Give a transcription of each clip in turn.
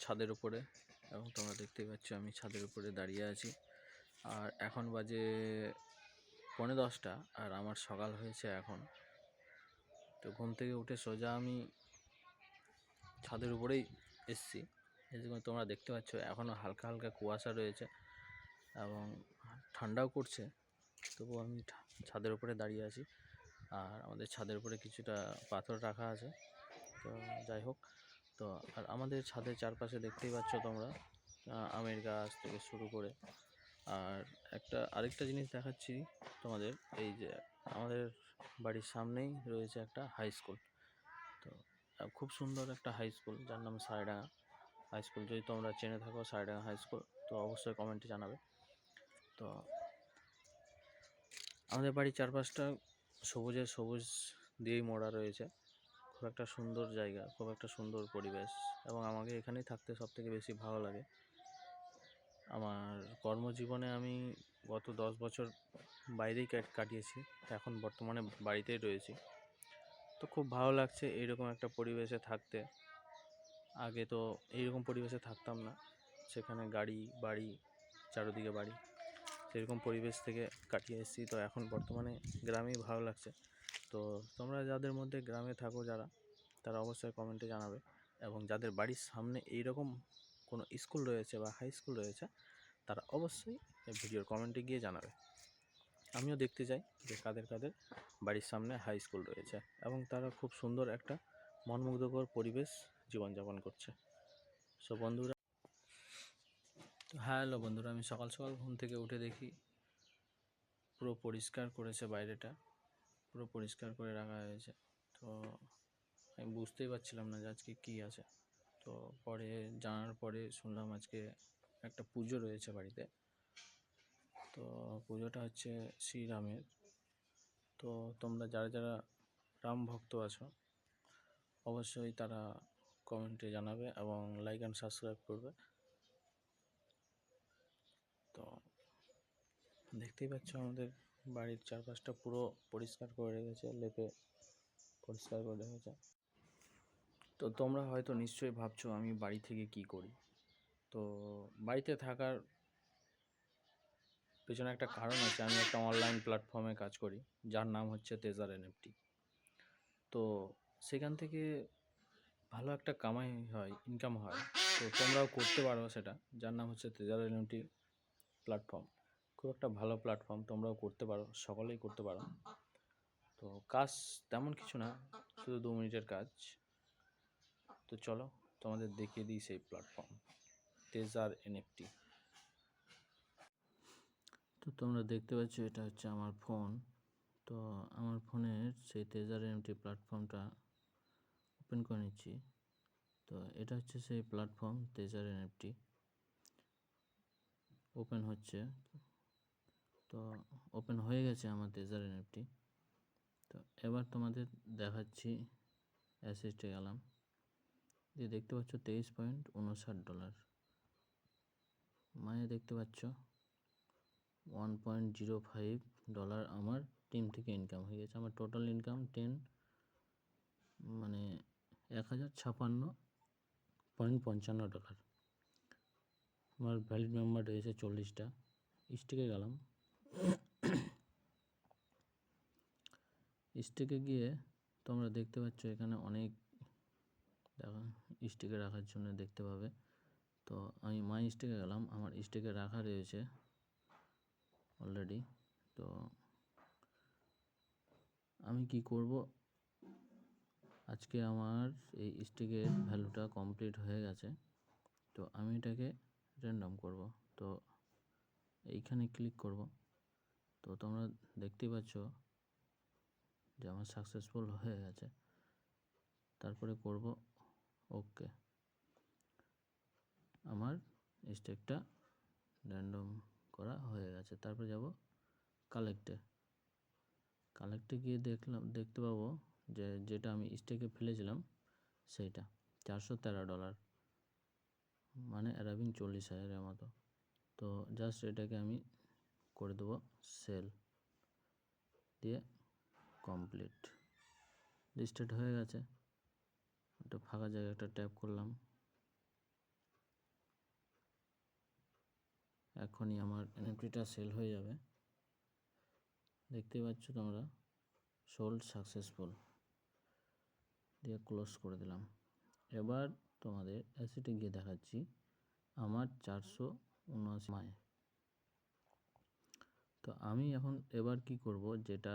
ছাদের উপরে এবং তোমরা দেখতেই পাচ্ছ আমি ছাদের উপরে দাঁড়িয়ে আছি। আর এখন বাজে পৌনে দশটা আর আমার সকাল হয়েছে এখন। তো ঘুম থেকে উঠে সোজা আমি ছাদের উপরেই এসছি। যেরকম তোমরা দেখতে পাচ্ছ এখনও হালকা হালকা কুয়াশা রয়েছে এবং ঠান্ডাও করছে। তবুও আমি ছাদের উপরে দাঁড়িয়ে আছি। আর আমাদের ছাদের উপরে কিছুটা পাথর রাখা আছে। তো যাই হোক তো আর আমাদের ছাদের চারপাশে দেখতেই পাচ্ছ তোমরা আমের গাছ থেকে শুরু করে। আর একটা, আরেকটা জিনিস দেখাচ্ছি তোমাদের, এই যে আমাদের বাড়ির সামনেই রয়েছে একটা হাই স্কুল তো খুব সুন্দর একটা হাই স্কুল যার নাম সারেডাঙ্গা হাই স্কুল যদি তোমরা চেনে থাকো সারেডাঙ্গা হাই স্কুল তো অবশ্যই কমেন্টে জানাবে। তো, আমাদের বাড়ির চারপাশটা সবুজে সবুজ দিয়েই মোড়া রয়েছে। খুব একটা সুন্দর জায়গা, খুব একটা সুন্দর পরিবেশ এবং আমাকে এখানেই থাকতে সব থেকে বেশি ভালো লাগে। আমার কর্মজীবনে আমি গত দশ বছর বাইরেই কাটিয়েছি, এখন বর্তমানে বাড়িতেই রয়েছি। তো খুব ভালো লাগছে এইরকম একটা পরিবেশে থাকতে। আগে তো এইরকম পরিবেশে থাকতাম না, সেখানে গাড়ি, বাড়ি, চারিদিকে বাড়ি, সেরকম পরিবেশ থেকে কাটিয়ে এসেছি। তো এখন বর্তমানে গ্রামেই ভালো লাগছে। তো তোমরা যাদের মধ্যে গ্রামে থাকো যারা, তারা অবশ্যই কমেন্টে জানাবে। এবং যাদের বাড়ির সামনে এইরকম কোনো স্কুল রয়েছে বা হাই স্কুল রয়েছে, তারা অবশ্যই ভিডিওর কমেন্টে গিয়ে জানাবে। আমিও দেখতে চাই যে কাদের কাদের বাড়ির সামনে হাই স্কুল রয়েছে এবং তারা খুব সুন্দর একটা মনমুগ্ধকর পরিবেশ জীবনযাপন করছে। সো বন্ধুরা, হ্যালো বন্ধুরা, আমি সকাল সকাল ঘুম থেকে উঠে দেখি পুরো পরিষ্কার করেছে বাইরেটা। পুরো পরিষ্কার করে রাখা হয়েছে। তো আমি বুঝতেই পারছিলাম না যে আজকে কী আছে। তো পরে জানার পরে শুনলাম আজকে একটা পুজো রয়েছে বাড়িতে। তো পুজোটা হচ্ছে শ্রীরামের। তো তোমরা যারা যারা রাম ভক্ত আছো, অবশ্যই তারা কমেন্টে জানাবে এবং লাইক অ্যান্ড সাবস্ক্রাইব করবে। তো দেখতেই পাচ্ছ আমাদের বাড়ির চারপাশটা পুরো পরিষ্কার করে রেখেছে, লেপে পরিষ্কার করে রেখেছে। তো তোমরা হয়তো নিশ্চয়ই ভাবছ আমি বাড়ি থেকে কি করি? তো বাড়িতে থাকার পেছনে একটা কারণ আছে, আমি একটা অনলাইন প্ল্যাটফর্মে কাজ করি, যার নাম হচ্ছে তেজার এনএফটি তো সেখান থেকে ভালো একটা কামাই হয় ইনকাম হয়, তো তোমরাও করতে পারো সেটা, যার নাম হচ্ছে তেজার এনএফটি প্ল্যাটফর্ম খুব একটা ভালো প্ল্যাটফর্ম তোমরাও করতে পারো, সকলেই করতে পারো। তো কাজ তেমন কিছু না, শুধু দু মিনিটের কাজ। তো চলো, তোমাদের দেখিয়ে দিই সেই প্ল্যাটফর্ম তেজার এনএফটি তো তোমরা দেখতে পাচ্ছ, এটা হচ্ছে আমার ফোন তো আমার ফোনের সেই তেজার এনএফটি প্ল্যাটফর্মটা ওপেন করে নিচ্ছি। তো এটা হচ্ছে সেই প্ল্যাটফর্ম তেজার এনএফটি ওপেন হচ্ছে। তো ওপেন হয়ে গেছে আমার তেজার এনএফটি তো এবার তোমাদের দেখাচ্ছি অ্যাসিস্টে গেলাম। দিয়ে দেখতে পাচ্ছ তেইশ পয়েন্ট উনষাট ডলার মানে দেখতে পাচ্ছ one point zero five dollar আমার টিম থেকে ইনকাম হয়ে গেছে। আমার টোটাল ইনকাম টেন মানে এক হাজার ছাপান্ন পয়েন্ট পঞ্চান্ন ডলার আমার ভ্যালিড মেম্বার রয়েছে চল্লিশটা। স্টেকে গেলাম। স্টেকে গিয়ে তোমরা দেখতে পাচ্ছ এখানে অনেক, দেখা, স্টেকে রাখার জন্য দেখতে পাবে। তো আমি মাই স্টেকে গেলাম, আমার স্টেকে রাখা রয়েছে অলরেডি তো আমি কি করব? আজকে আমার এই স্টিকের ভ্যালুটা কমপ্লিট হয়ে গেছে। তো আমি এটাকে র্যান্ডম করব। তো এইখানে ক্লিক করব। তো তোমরা দেখতেই পাচ্ছ যে আমার সাকসেসফুল হয়ে গেছে। তারপরে করব ওকে আমার স্টেকটা র্যান্ডম করা হয়ে গেছে। তারপরে যাব কালেক্টে কালেক্টে গিয়ে দেখলাম, দেখতে পাবো যে যেটা আমি স্টেকে ফেলেছিলাম সেইটা, চারশো তেরো ডলার মানে অ্যারাবিং চল্লিশ হাজারের মতো। তো জাস্ট এটাকে আমি করে দেবো সেল দিয়ে কমপ্লিট। লিস্টেড হয়ে গেছে। একটা ফাঁকা জায়গা একটা ট্যাপ করলাম। এখনই আমার এনএফটিটা সেল হয়ে যাবে। দেখতেই পাচ্ছ তোমরা সোল্ড সাকসেসফুল দিয়ে ক্লোজ করে দিলাম। এবার তোমাদের অ্যাসিটে গিয়ে দেখাচ্ছি। আমার চারশো উনআশি মায় তো আমি এখন এবার কি করব? যেটা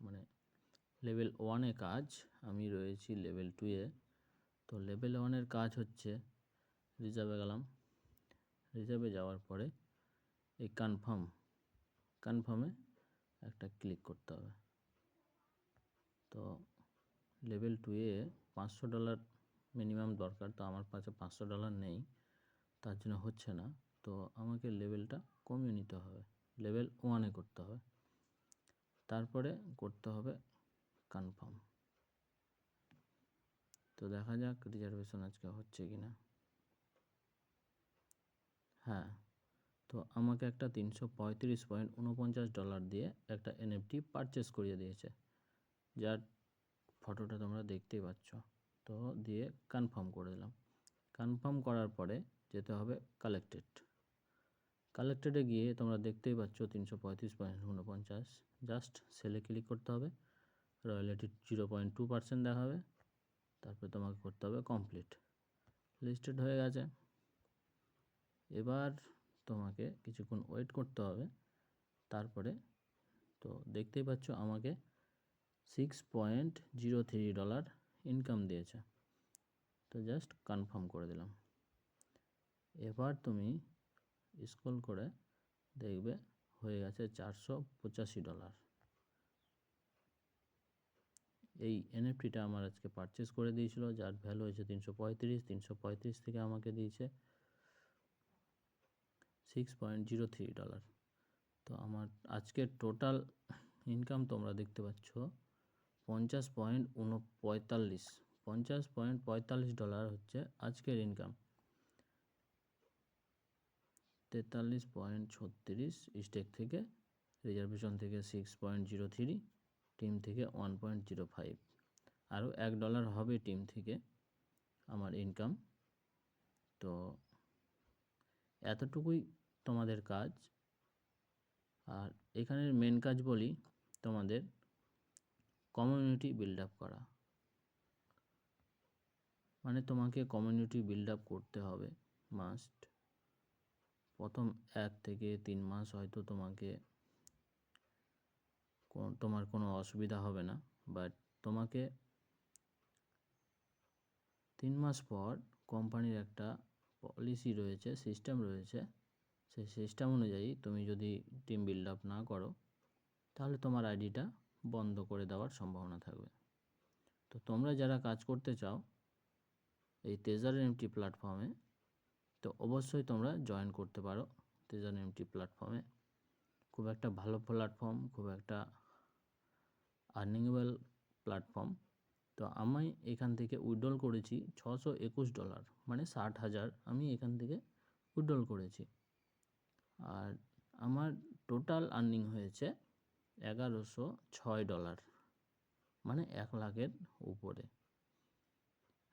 মানে লেভেল ওয়ানে কাজ, আমি রয়েছি লেভেল টুয়ে তো লেভেল ওয়ানের কাজ হচ্ছে রিজার্ভে গেলাম। রিজার্ভে যাওয়ার পরে এই কনফার্ম কনফার্মে একটা ক্লিক করতে হবে। তো লেভেল টুয়ে পাঁচশো ডলার মিনিমাম দরকার, তো আমার কাছে পাঁচশো ডলার নেই, তার জন্য হচ্ছে না। তো আমাকে লেভেলটা কমিয়ে নিতে হবে। লেভেল ওয়ানে করতে হবে। তারপরে করতে হবে কনফার্ম। তো দেখা যাক রিজার্ভেশন আজকে হচ্ছে কি না হ্যাঁ তো আমাকে একটা তিনশো পঁয়ত্রিশ পয়েন্ট উনপঞ্চাশ ডলার দিয়ে একটা এনএফটি পারচেস করিয়ে দিয়েছে। যার ফটোটা তোমরা দেখতেই পাচ্ছ। তো দিয়ে কনফার্ম করে দিলাম। কনফার্ম করার পরে যেতে হবে কালেক্টেড কালেক্টেডে গিয়ে তোমরা দেখতেই পাচ্ছ তিনশো পঁয়ত্রিশ পয়েন্ট উনপঞ্চাশ জাস্ট সেলে ক্লিক করতে হবে। Royalty zero point two percent দেখাবে তারপরে তোমাকে করতে হবে কমপ্লিট লিস্টেড হয়ে গেছে। এবার তোমাকে কিছুক্ষণ ওয়েট করতে হবে। তারপরে তো দেখতেই পাচ্ছ আমাকে six point zero three dollar income দিয়েছে। তো জাস্ট কনফার্ম করে দিলাম। এবার তুমি স্ক্রল করে দেখবে হয়ে গেছে চারশো পঁচাশি ডলার। এই এনএফটিটা আমার আজকে পারচেস করে দিয়েছিল, যার ভ্যালু হয়েছে তিনশো পঁয়ত্রিশ তিনশো পঁয়ত্রিশ থেকে আমাকে দিয়েছে six point zero three dollar তো আমার আজকের টোটাল ইনকাম তোমরা দেখতে পাচ্ছ পঞ্চাশ পয়েন্ট উন পঁয়তাল্লিশ পঞ্চাশ পয়েন্ট পঁয়তাল্লিশ ডলার হচ্ছে আজকের ইনকাম তেতাল্লিশ পয়েন্ট ছত্রিশ, স্টেক থেকে রিজার্ভেশন থেকে six point zero three team থেকে ওয়ান পয়েন্ট জিরো ফাইভ আরও এক ডলার হবে টিম থেকে আমার ইনকাম তো এতটুকুই তোমাদের কাজ। আর এখানের মেন কাজ বলি তোমাদের কমিউনিটি বিল্ড আপ করা। মানে তোমাকে কমিউনিটি বিল্ড আপ করতে হবে মাস্ট প্রথম এক থেকে তিন মাস হয়তো তোমাকে তোমার কোনো অসুবিধা হবে না। বাট তোমাকে তিন মাস পর কোম্পানির একটা পলিসি রয়েছে সিস্টেম রয়েছে। সেই সিস্টেম অনুযায়ী তুমি যদি টিম বিল্ড আপ না করো, তাহলে তোমার আইডিটা বন্ধ করে দেওয়ার সম্ভাবনা থাকবে। তো তোমরা যারা কাজ করতে চাও, এই তেজার এমটি প্ল্যাটফর্মে তো অবশ্যই তোমরা জয়েন করতে পারো তেজার এমটি প্ল্যাটফর্মে খুব একটা ভালো প্ল্যাটফর্ম খুব একটা আর্নিংয়েবল প্ল্যাটফর্ম তো আমি এখান থেকে উইড্রল করেছি ছশো একুশ ডলার মানে ষাট হাজার আমি এখান থেকে উইড্রল করেছি। আর আমার টোটাল আর্নিং হয়েছে এগারোশো ছয় ডলার মানে এক লাখের উপরে।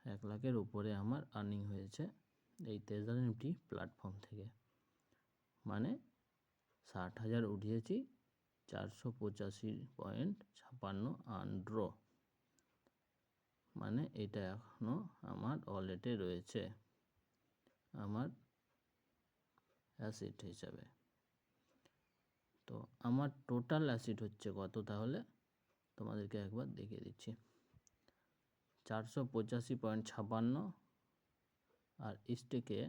এক লাখের উপরে আমার আর্নিং হয়েছে এই তেজার নিফটি প্ল্যাটফর্ম থেকে। মানে ষাট হাজার উঠিয়েছি, চারশো পঁচাশি পয়েন্ট ছাপান্ন আন্ড্র মানে এটা এখনও আমার ওয়ালেটে রয়েছে, আমার অ্যাসিড হিসাবে। তো আমার টোটাল অ্যাসিড হচ্ছে কত তাহলে? তোমাদেরকে একবার দেখিয়ে দিচ্ছি। চারশো পঁচাশি পয়েন্ট ছাপান্ন আর স্টেকে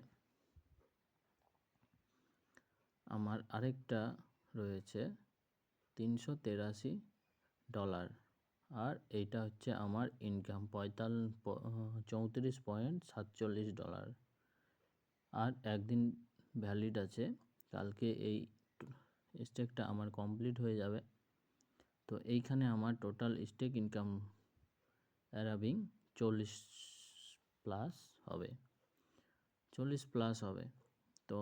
আমার আরেকটা রয়েছে তিনশো তেরাশি ডলার। আর এইটা হচ্ছে আমার ইনকাম পঁয়তাল চৌত্রিশ পয়েন্ট সাতচল্লিশ ডলার। আর একদিন ভ্যালিড আছে, কালকে এই স্টেকটা আমার কমপ্লিট হয়ে যাবে। তো এইখানে আমার টোটাল স্টেক ইনকাম অ্যারাবিং চল্লিশ প্লাস হবে। চল্লিশ প্লাস হবে তো